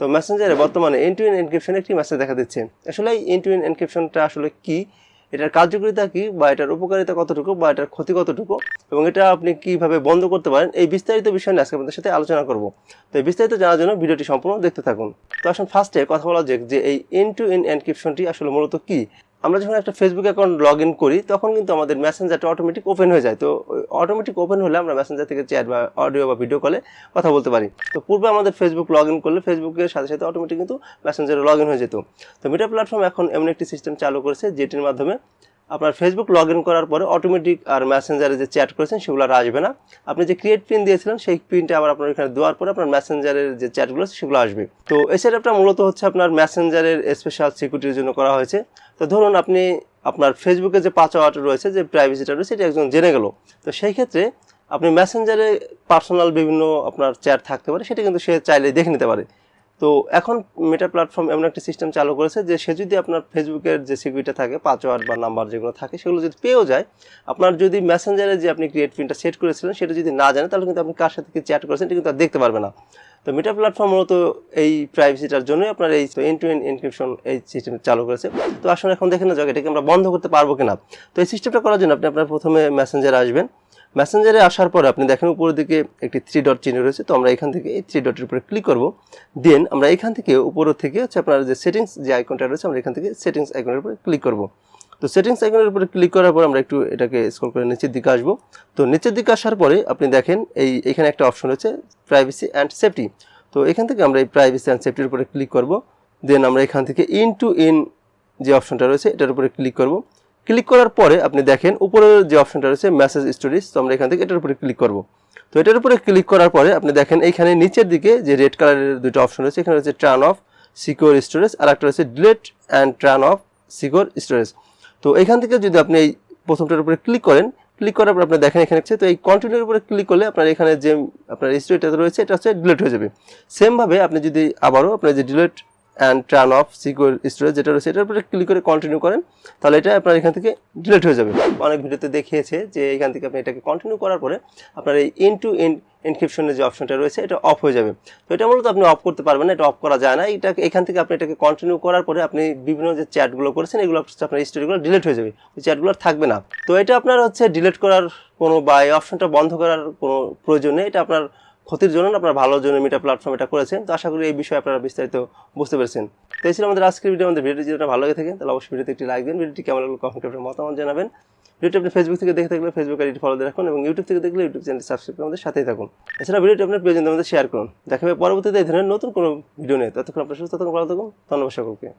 তো মেসেঞ্জারে বর্তমানে এন টু এন এনক্রিপশন একটি মেসেজ দেখা দিচ্ছে। আসলে এই এন টু এন এনক্রিপশনটা আসলে কি? এটার কার্যকারিতা কি? বা এটার উপকারিতা কতটুকু? বা এটার ক্ষতি কতটুকু? এবং এটা আপনি কীভাবে বন্ধ করতে পারেন? এই বিস্তারিত বিষয় নিয়ে আজকে আপনাদের সাথে আলোচনা করব। তো এই বিস্তারিত জানার জন্য ভিডিওটি সম্পূর্ণ দেখতে থাকুন। তো আসুন ফার্স্টে কথা বলা যাক যে এই এন টু এন এনক্রিপশনটি আসলে মূলত কি? আমরা যখন একটা ফেসবুক অ্যাকাউন্ট লগ ইন করি, তখন কিন্তু আমাদের মেসেঞ্জারটা অটোমেটিক ওপেন হয়ে যায়। তো অটোমেটিক ওপেন হলে আমরা মেসেঞ্জার থেকে চ্যাট বা অডিও বা ভিডিও কলে কথা বলতে পারি। তো, পূর্বে আমাদের ফেসবুক লগ ইন করলে ফেসবুকের সাথে সাথে অটোমেটিক কিন্তু মেসেঞ্জারে লগ ইন হয়ে যেত। তো মিটা প্ল্যাটফর্ম এখন এমন একটি সিস্টেম চালু করেছে, যেটির মাধ্যমে আপনার ফেসবুক লগ ইন করার পরে অটোমেটিক আর মেসেঞ্জারে যে চ্যাট করেছেন, সেগুলো আর আসবে না। আপনি যে ক্রিয়েট পিন দিয়েছিলেন, সেই পিনটা আবার আপনার এখানে দেওয়ার পরে আপনার মেসেঞ্জারের যে চ্যাটগুলো সেগুলো আসবে। তো এই সেটআপটা মূলত হচ্ছে আপনার মেসেঞ্জারের স্পেশাল সিকিউরিটির জন্য করা হয়েছে। তো ধরুন আপনি আপনার ফেসবুকে যে পাসওয়ার্ড রয়েছে, যে প্রাইভেসিটা রয়েছে, সেটা একজন জেনে গেল। তো সেই ক্ষেত্রে আপনি মেসেঞ্জারে পার্সোনাল বিভিন্ন আপনার চ্যাট থাকতে পারে, সেটা কিন্তু সে চাইলে দেখে নিতে পারে। তো এখন মেটা প্ল্যাটফর্ম এমন একটা সিস্টেম চালু করেছে যে সে যদি আপনার ফেসবুকের যে সিকিউরিটি থাকে পাসওয়ার্ড বা নাম্বার যেগুলো থাকে, সেগুলো যদি পেয়েও যায়, আপনার যদি মেসেঞ্জারে যে আপনি ক্রিয়েট পিনটা সেট করেছিলেন, সেটা যদি না জানে, তাহলে কিন্তু আপনি কার সাথে কি চ্যাট করেছেন, এটা কিন্তু আর দেখতে পারবে না। তো মেটা প্ল্যাটফর্ম মূলত এই প্রাইভেসিটার জন্যই আপনার এই এন টু এন এনক্রিপশন এই সিস্টেম চালু করেছে। তো আসলে এখন দেখে না যাক, এটাকে আমরা বন্ধ করতে পারব কিনা। তো এই সিস্টেমটা করার জন্য আপনি আপনার প্রথমে মেসেঞ্জারে আসবেন। মেসেঞ্জারে আসার পর আপনি দেখেন উপরের দিকে একটি থ্রি ডট চিহ্ন রয়েছে, তো আমরা এখান থেকে এই থ্রি ডটের উপরে ক্লিক করব। দেন আমরা এখান থেকে উপরের থেকে হচ্ছে আপনার যে সেটিংস যে আইকনটা রয়েছে, আমরা এখান থেকে সেটিংস আইকনের উপরে ক্লিক করব। তো সেটিংস আইকনের উপরে ক্লিক করার পর আমরা একটু এটাকে স্ক্রল করে নিচের দিকে আসব। তো নিচের দিকে আসার পরে আপনি দেখেন এই, এখানে একটা অপশন রয়েছে প্রাইভেসি অ্যান্ড সেফটি তো এখান থেকে আমরা এই প্রাইভেসি অ্যান্ড সেফটির উপরে ক্লিক করব। দেন আমরা এখান থেকে ইন টু ইন যে অপশনটা রয়েছে, এটার উপরে ক্লিক করব। ক্লিক করার পরে আপনি দেখেন উপরের যে অপশনটা রয়েছে মেসেজ স্টোরিজ তো আমরা এখান থেকে এটার উপরে ক্লিক করব। তো এটার উপরে ক্লিক করার পরে আপনি দেখেন এইখানে নিচের দিকে যে রেড কালারের দুটো অপশন রয়েছে, এখানে রয়েছে টার্ন অফ সিকিউর স্টোরেজ আর একটা রয়েছে delete and turn off secure storage তো এখান থেকে যদি আপনি এই প্রথমটার উপরে ক্লিক করেন, ক্লিক করার পর আপনি দেখেন এখানে তো এই কন্টিনিউর উপরে ক্লিক করলে আপনার এখানে যে, আপনার স্টোরিটা রয়েছে, এটা হচ্ছে ডিলেট হয়ে যাবে। সেমভাবে আপনি যদি আবারও আপনার যে delete and turn off secure storage যেটা রয়েছে, এটার উপরে ক্লিক করে কন্টিনিউ করেন, তাহলে এটা আপনার এখান থেকে ডিলিট হয়ে যাবে। অনেক ভিডিওতে দেখিয়েছে যে এখান থেকে আপনি এটাকে কন্টিনিউ করার পরে আপনার এই ইন টু ইন এনক্রিপশনের যে অপশনটা রয়েছে, এটা অফ হয়ে যাবে। তো এটা মূলত আপনি অফ করতে পারবেন না, এটা অফ করা যায় না। এটা এখান থেকে আপনি এটাকে কন্টিনিউ করার পরে আপনি বিভিন্ন যে চ্যাটগুলো করেছেন, এগুলো আপনার স্টোরিগুলো ডিলিট হয়ে যাবে। ওই চ্যাটগুলো থাকবে না। তো এটা আপনার হচ্ছে ডিলিট করার কোনো বা এই অপশনটা বন্ধ করার কোনো প্রয়োজন নেই, এটা আপনার ক্ষতির জন্য আপনার ভালোর জন্য মিটা প্ল্যাটফর্ম এটা করেছেন। তো আশা করি এই বিষয়ে আপনারা বিস্তারিত বুঝতে পেরেছেন। তো এই ছিল আমাদের আজকের ভিডিও আমাদের ভিডিওটি যদি ভালো লাগে থাকে তাহলে অবশ্যই ভিডিওতে একটি লাইক দিন। ভিডিওটি কেমন লাগল কমেন্ট করে মতামত জানাবেন। ভিডিওটি আপনি ফেসবুক থেকে দেখে থাকলে ফেসবুক আইডি ফলো রাখুন এবং ইউটিউব থেকে দেখলে ইউটিউব চ্যানেল সাবস্ক্রাইব করে আমাদের সাথেই থাকুন। এছাড়া ভিডিওটি আপনার প্রিয়জনদের মধ্যে শেয়ার করুন। দেখা হবে পরবর্তীতে এই ধরনের নতুন কোনো ভিডিও নেই ততক্ষণ আপনার সুস্থ থাকুন, ভালো থাকুন। ধন্যবাদ সকলকে।